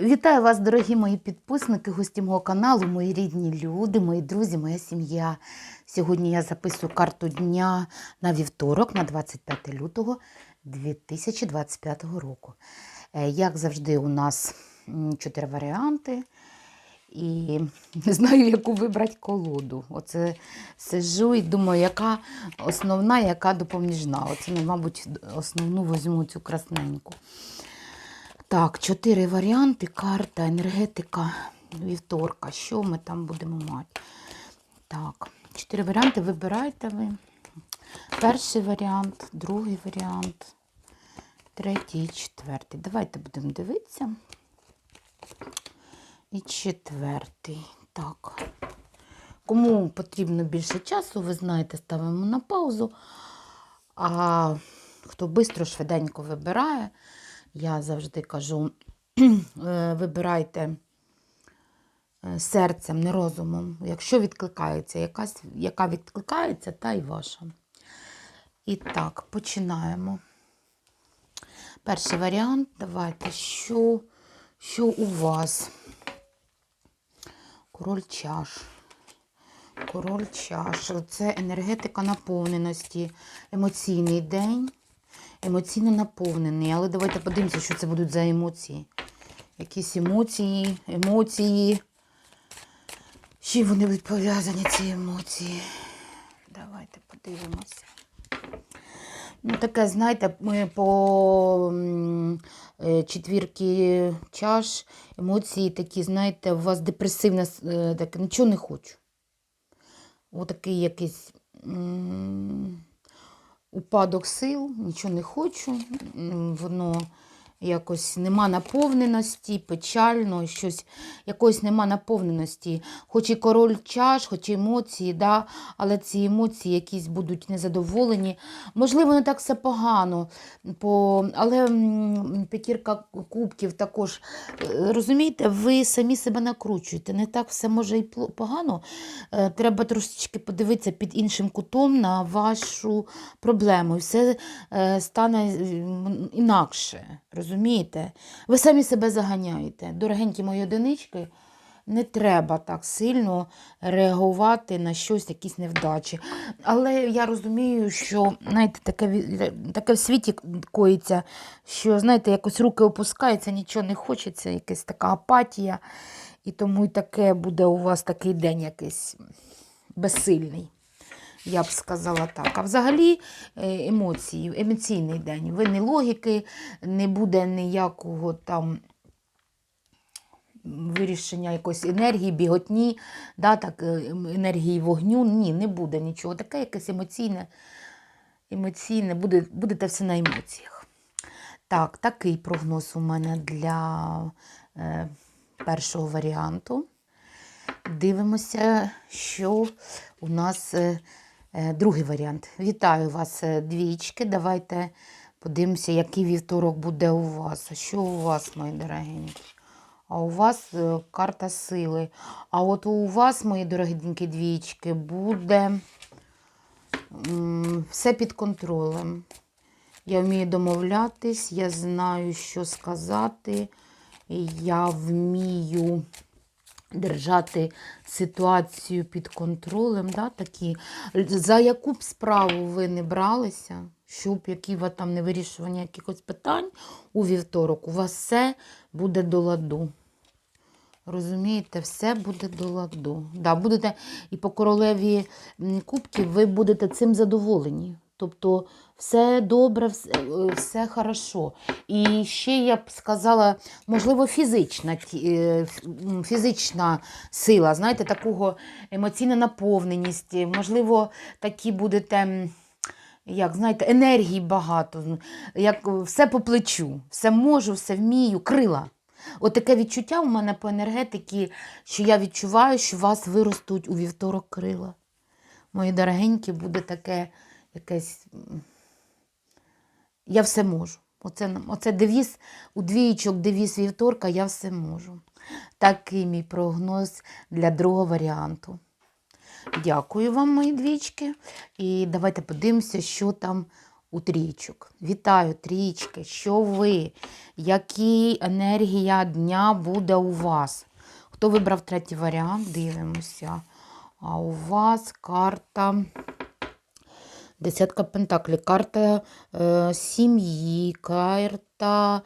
Вітаю вас, дорогі мої підписники, гості мого каналу, мої рідні люди, мої друзі, моя сім'я. Сьогодні я записую карту дня на вівторок, на 25 лютого 2025 року. Е, Як завжди, у нас чотири варіанти. І не знаю, яку вибрати колоду. Оце сижу і думаю, яка основна, яка допоміжна. Оце, мабуть, основну візьму цю красненьку. Так, чотири варіанти. Карта, енергетика, вівторка. Що ми там будемо мати? Так, чотири варіанти. Вибирайте ви. Перший варіант, другий варіант, третій і четвертий. Давайте будемо дивитися. І четвертий. Так. Кому потрібно більше часу, ви знаєте, ставимо на паузу. А хто швидко, швиденько вибирає, я завжди кажу, е, вибирайте е, серцем, не розумом. Якщо відкликається, якась, яка відкликається, та й ваша. І так, починаємо. Перший варіант. Давайте, що, що у вас? Король чаш. Король чаш. Це енергетика наповненості. Емоційний день. Емоційно наповнений. Але давайте подивимося, що це будуть за емоції. Якісь емоції, емоції. З чим вони будуть пов'язані, ці емоції? Давайте подивимося. Ну, таке, знаєте, ми по е, четвірки чаш, емоції такі, знаєте, у вас депресивне, таке, нічого не хочу. Отакий якийсь упадок сил, нічого не хочу. Воно якось нема наповненості, печально, щось, якось нема наповненості. Хоч і король чаш, хоч і емоції, да, але ці емоції якісь будуть незадоволені. Можливо, не так все погано, по, але п'ятірка кубків також. Розумієте, ви самі себе накручуєте. Не так все може і погано. Е, Треба трошечки подивитися під іншим кутом на вашу проблему. І все е, стане інакше. Розумієте? Ви самі себе заганяєте. Дорогенькі мої одинички, не треба так сильно реагувати на щось, якісь невдачі. Але я розумію, що знаєте, таке, таке в світі коїться, що знаєте, якось руки опускаються, нічого не хочеться, якась така апатія. І тому і таке буде у вас такий день якийсь безсильний. Я б сказала так. А взагалі е, емоції, емоційний день. Ви не логіки, не буде ніякого там вирішення якоїсь енергії, біготні, да, так, е, енергії вогню. Ні, не буде нічого. Таке якесь емоційне, емоційне, буде, будете все на емоціях. Так, такий прогноз у мене для е, першого варіанту. Дивимося, що у нас е, другий варіант. Вітаю вас, е, двічки. Давайте подивимося, який вівторок буде у вас. А що у вас, мої дорогенькі? А у вас е, карта сили. А от у вас, мої дорогенькі двічки, буде все під контролем. Я вмію домовлятись, я знаю, що сказати. Я вмію держати ситуацію під контролем. Да, такі. За яку б справу ви не бралися, щоб які вас там не вирішування якихось питань у вівторок, у вас все буде до ладу. Розумієте, все буде до ладу. Да, будете і по королеві м, кубків ви будете цим задоволені. Тобто все добре, все, все хорошо. І ще я б сказала, можливо, фізична, е, фізична сила, знаєте, такого емоційна наповненість, можливо, такі будете. Як знаєте, енергії багато, як е, все по плечу, все можу, все вмію, крила. От таке відчуття у мене по енергетиці, що я відчуваю, що у вас виростуть у вівторок крила. Мої дорогенькі, буде таке якесь. Я все можу. Оце, оце девіз, у двієчок девіз вівторка, я все можу. Такий мій прогноз для другого варіанту. Дякую вам, мої двічки. І давайте подивимося, що там у трійчок. Вітаю, трійчки. Що ви? Які енергія дня буде у вас? Хто вибрав третій варіант? Дивимося. А у вас карта. Десятка пентаклів, карта е, сім'ї, карта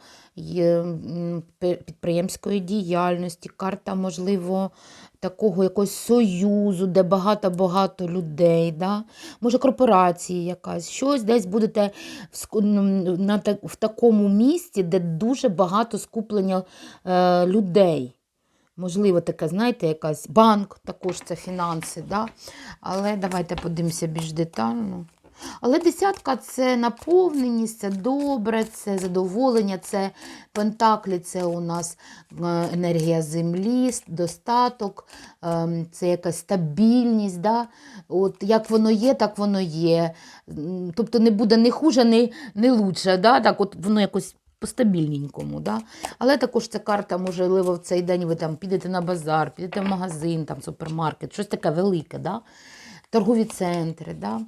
пе- підприємської діяльності, карта, можливо, такого якогось союзу, де багато-багато людей. Да? Може, корпорації якась, щось десь будете в, на, в такому місці, де дуже багато скуплення е, людей. Можливо, таке, знаєте, якась банк, також це фінанси, да? але давайте подивимося більш детально. Але десятка це наповненість, це добре, це задоволення, це пентаклі, це у нас е, енергія землі, достаток, ем, це якась стабільність. Да? От як воно є, так воно є. Тобто не буде не хуже, не, не лучше. Да? Так от воно якось по стабільненькому. Да? Але також ця карта, можливо, в цей день ви там підете на базар, підете в магазин, там, супермаркет, щось таке велике. Да? Торгові центри, да?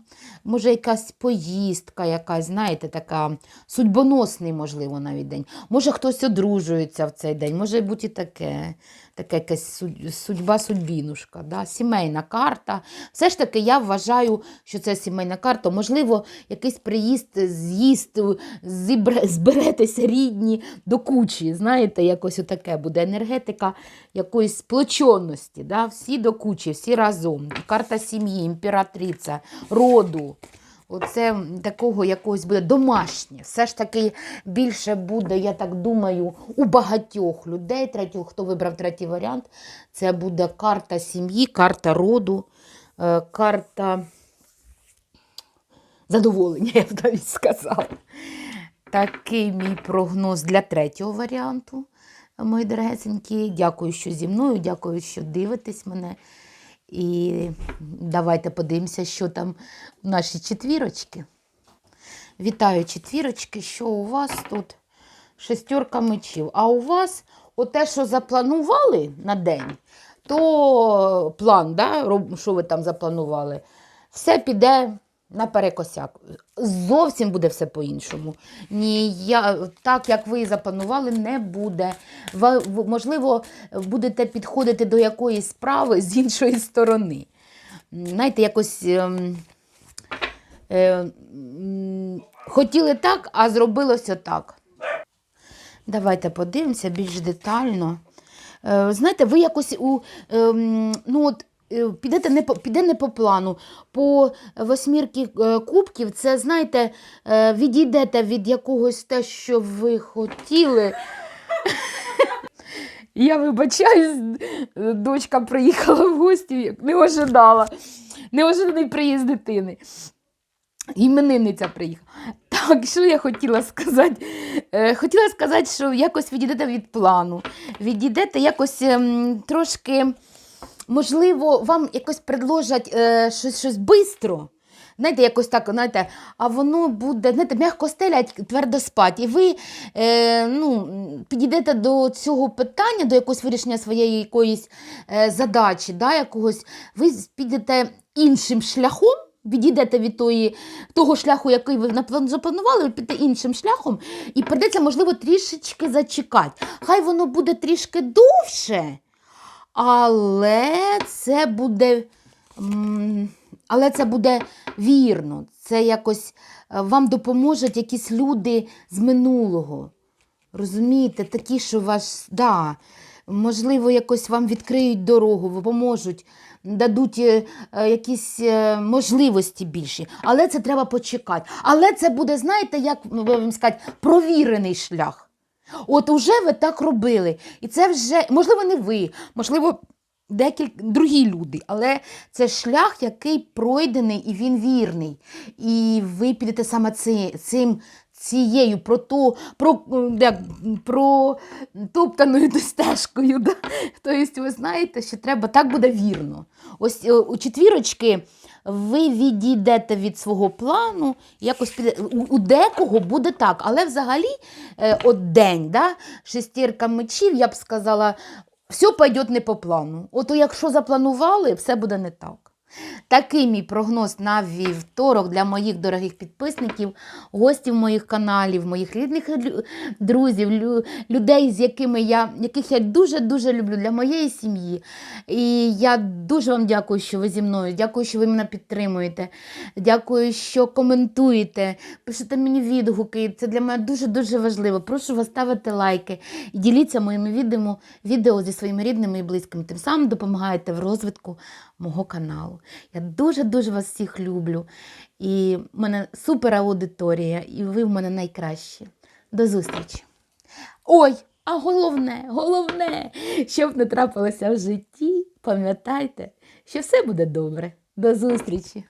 може якась поїздка, якась, знаєте, така судьбоносний, можливо, навіть день. Може хтось одружується в цей день, може бути і таке, таке якась судьба судьбінушка, да? сімейна карта. Все ж таки, я вважаю, що це сімейна карта. Можливо, якийсь приїзд, з'їзд, зберетеся рідні до кучі. Знаєте, якось отаке буде енергетика якоїсь сплоченості. Да? Всі до кучі, всі разом. Карта сім'ї, імператриця, роду. Оце такого якогось буде домашнє. Все ж таки більше буде, я так думаю, у багатьох людей. Третього, хто вибрав третій варіант, це буде карта сім'ї, карта роду, е, карта задоволення, я б навіть сказала. Такий мій прогноз для третього варіанту, мої дорогесенькі. Дякую, що зі мною, дякую, що дивитесь мене. І давайте подивимося, що там наші четвірочки. Вітаю четвірочки, що у вас тут шестерка мечів. А у вас оте, що запланували на день, то план, да, що ви там запланували, все піде наперекосяк. Зовсім буде все по-іншому. Ні, я, так, як ви запланували, не буде. Ви, можливо, будете підходити до якоїсь справи з іншої сторони. Знаєте, якось. ем, е, хотіли так, а зробилося так. Давайте подивимося більш детально. Е, знаєте, ви якось у, ем, ну от, е, підете не по, піде не по плану. По восьмірки е, кубків, це, знаєте, е, відійдете від якогось те, що ви хотіли. Я вибачаюсь, дочка приїхала в гості, не ожидала. Неожиданий приїзд дитини. Іменинниця приїхала. Так, що я хотіла сказати? Е, хотіла сказати, що якось відійдете від плану, відійдете якось ем, трошки, можливо, вам якось предложать е, щось, щось бистро. Знаєте, якось так, знаєте, а воно буде, знаєте, м'яко стелять, твердо спать. І ви е, ну, підійдете до цього питання, до якогось вирішення своєї якоїсь е, задачі, да, якогось, ви підете іншим шляхом, відійдете від тої, того шляху, який ви запланували, ви підете іншим шляхом, і придеться, можливо, трішечки зачекати. Хай воно буде трішки довше, але це буде. Але це буде вірно, це якось е, вам допоможуть якісь люди з минулого. Розумієте, такі, що ваш, да, можливо, якось вам відкриють дорогу, допоможуть, дадуть е, е, якісь можливості більші. Але це треба почекати. Але це буде, знаєте, як ну, сказати, провірений шлях. От уже ви так робили. І це вже, можливо, не ви, можливо, декілька другі люди, але це шлях, який пройдений і він вірний. І ви підете саме цим. Цією про ту, про, як, про топтаною стежкою. Да? Тобто, ви знаєте, що треба так буде вірно. Ось е, у четвірочки ви відійдете від свого плану, якось піде. У, декого буде так, але взагалі е, от день, да? шестірка мечів, я б сказала, все пойде не по плану. От якщо запланували, все буде не так. Такий мій прогноз на вівторок для моїх дорогих підписників, гостів моїх каналів, моїх рідних друзів, людей, з якими я, яких я дуже-дуже люблю для моєї сім'ї. І я дуже вам дякую, що ви зі мною. Дякую, що ви мене підтримуєте. Дякую, що коментуєте, пишете мені відгуки. Це для мене дуже-дуже важливо. Прошу вас ставити лайки і діліться моїми відео, відео зі своїми рідними і близькими. Тим самим допомагаєте в розвитку мого каналу. Я дуже-дуже вас всіх люблю. І в мене супер аудиторія, і ви в мене найкращі. До зустрічі! Ой, а головне, головне, щоб не трапилося в житті, пам'ятайте, що все буде добре. До зустрічі!